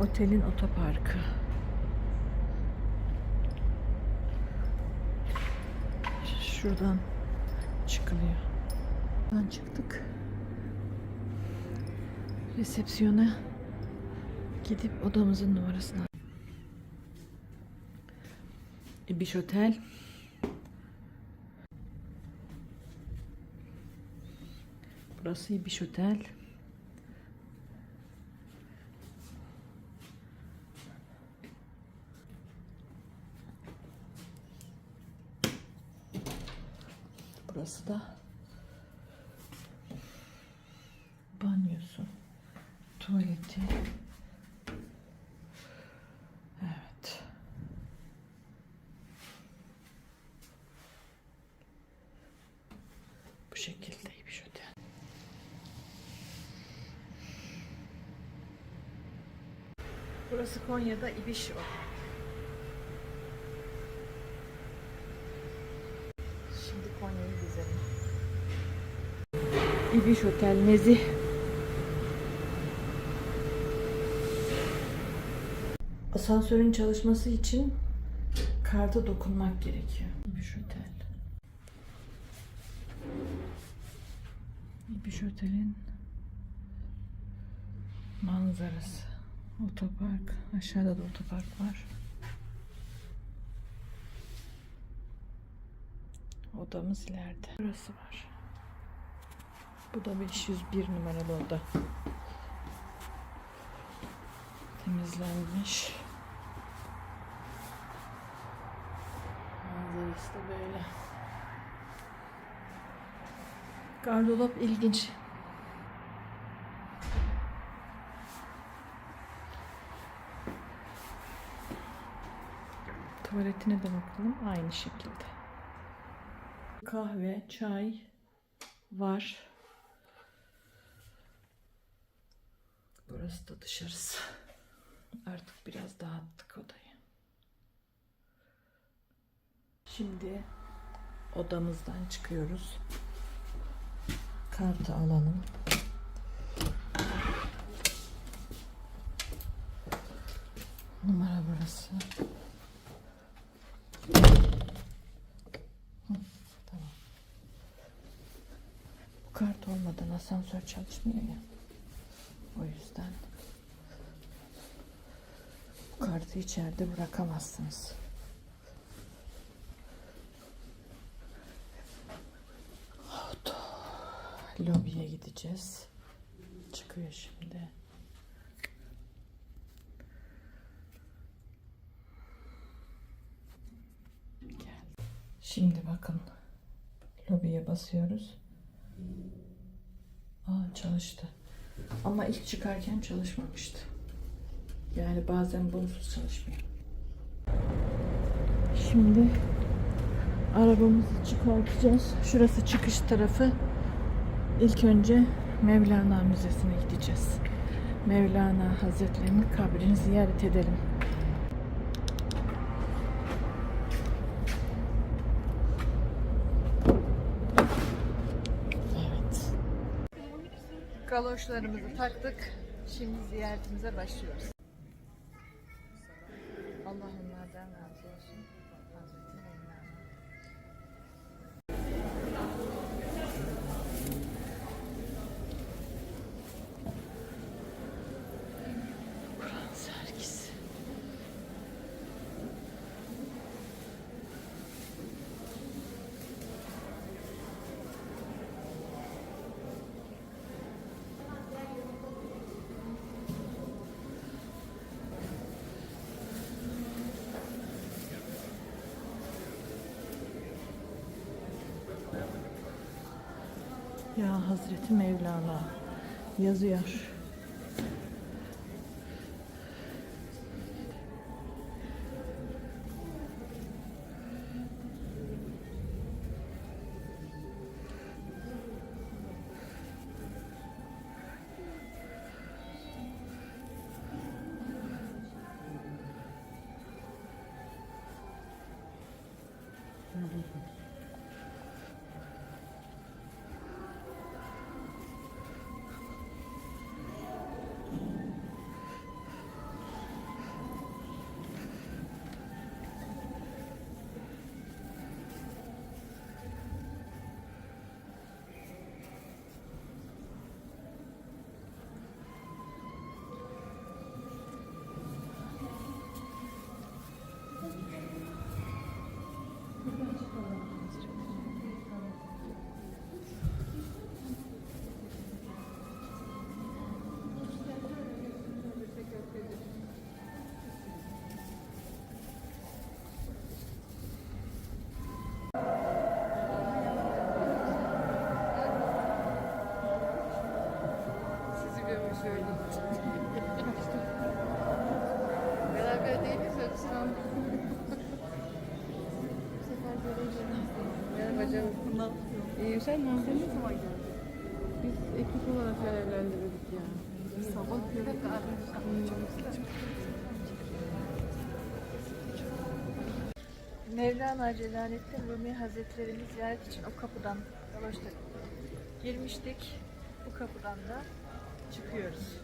Otelin otoparkı. Şuradan çıkılıyor. Buradan çıktık. Resepsiyona gidip odamızın numarasını İbiş Otel. Burası İbiş Otel. Burası da banyosu, tuvaleti. Evet. Bu şekildeymiş otel. Burası Konya'da İbiş Otel. Şimdi Konya'yı gezelim. İbiş Otel Nezih. Asansörün çalışması için karta dokunmak gerekiyor. İbiş Otel. İbiş Otel'in manzarası. Otopark. Aşağıda da otopark var. Odamız ileride. Burası var. Bu da 501 numaralı oda. Temizlenmiş. Manzarası da böyle. Gardırop ilginç. Tuvaletine de bakalım. Aynı şekilde. Kahve, çay var. Burası da dışarısı. Artık biraz dağıttık odayı. Şimdi odamızdan çıkıyoruz. Kartı alalım. Numara burası. Hı, Tamam. Bu kart olmadan asansör çalışmıyor ya. O yüzden bu kartı içeride bırakamazsınız. Lobiye gideceğiz. Çıkıyor şimdi. Gel. Şimdi bakın. Lobiye basıyoruz. Aa çalıştı. Ama ilk çıkarken çalışmamıştı. Yani bazen bunsuz çalışmıyor. Şimdi arabamızı çıkartacağız. Şurası çıkış tarafı. İlk önce Mevlana Müzesi'ne gideceğiz. Mevlana Hazretlerinin kabrini ziyaret edelim. Evet. Galoşlarımızı taktık. Şimdi ziyaretimize başlıyoruz. Ya Hazreti Mevlana yazıyor. Mm-hmm. Beraber değiliz öksüren. Bu sefer göreceğiz. Merhaba canım. İyiyim sen ne yapıyorsun? Ne zaman? Biz ekip olarak evlendirdik ya. Sabah göre Mevlana Celaleddin Rumi Hazretlerini ziyaret için o kapıdan dolaştık. Girmiştik. Bu kapıdan da çıkıyoruz.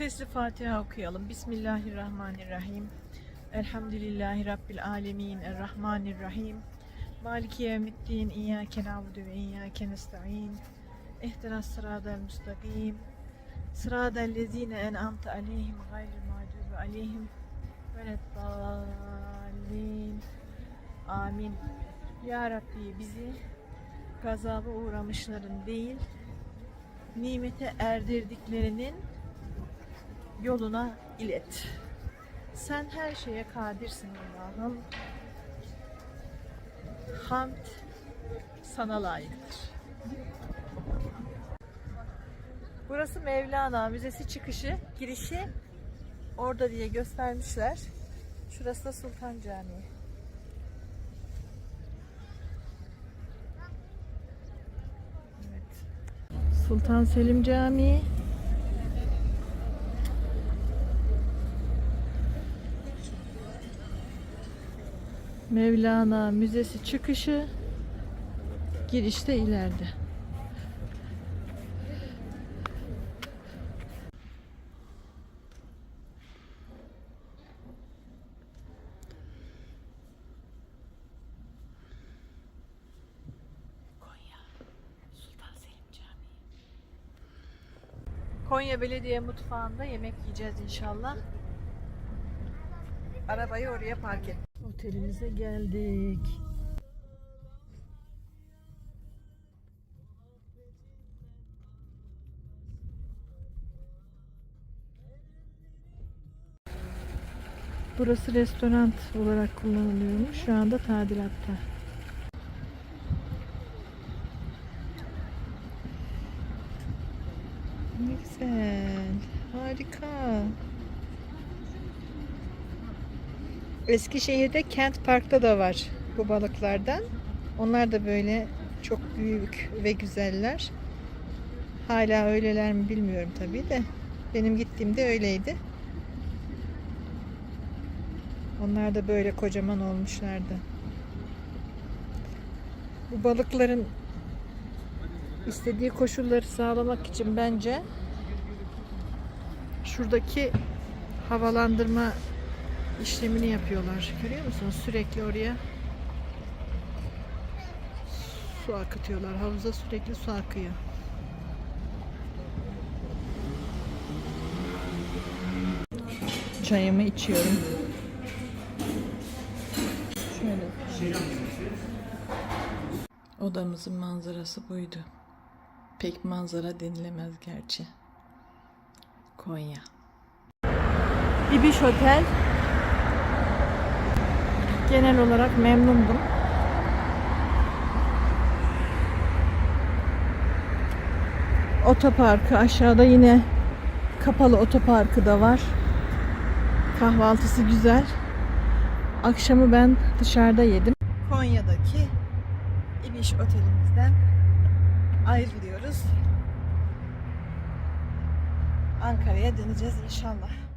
Sesli Fatiha okuyalım. Bismillahirrahmanirrahim. Elhamdülillahi Rabbil alemin. Errahmanirrahim. Maliki yevmiddin. İyyâke na'budu ve iyyâke nesta'in. İhdinas sıradel müstakim. Sıradel lezine en'amte aleyhim gayril mağdubi aleyhim veleddallin. Amin. Ya Rabbi bizi gazaba uğramışların değil, nimete erdirdiklerinin yoluna ilet. Sen her şeye kadirsin Allah'ım. Hamd sana layıktır. Burası Mevlana Müzesi çıkışı, girişi orada diye göstermişler. Şurası da Sultan Camii. Evet. Sultan Selim Camii. Mevlana Müzesi çıkışı girişte ileride. Konya Sultan Selim Camii. Konya Belediye Mutfağı'nda yemek yiyeceğiz inşallah. Arabayı oraya park et. Otelimize geldik. Burası restoran olarak kullanılıyormuş. Şu anda tadilatta. Ne güzel. Harika. Eskişehir'de Kent Park'ta da var bu balıklardan. Onlar da böyle çok büyük ve güzeller. Hala öyleler mi bilmiyorum tabii de. Benim gittiğimde öyleydi. Onlar da böyle kocaman olmuşlardı. Bu balıkların istediği koşulları sağlamak için bence şuradaki havalandırma işlemini yapıyorlar. Görüyor musunuz? Sürekli oraya su akıtıyorlar. Havuza sürekli su akıyor. Çayımı içiyorum. Şöyle. Odamızın manzarası buydu. Pek manzara denilemez gerçi. Konya. İbiş Otel. Genel olarak memnundum. Otoparkı aşağıda yine kapalı otoparkı da var. Kahvaltısı güzel. Akşamı ben dışarıda yedim. Konya'daki İbiş Otelimizden ayrılıyoruz. Ankara'ya döneceğiz inşallah.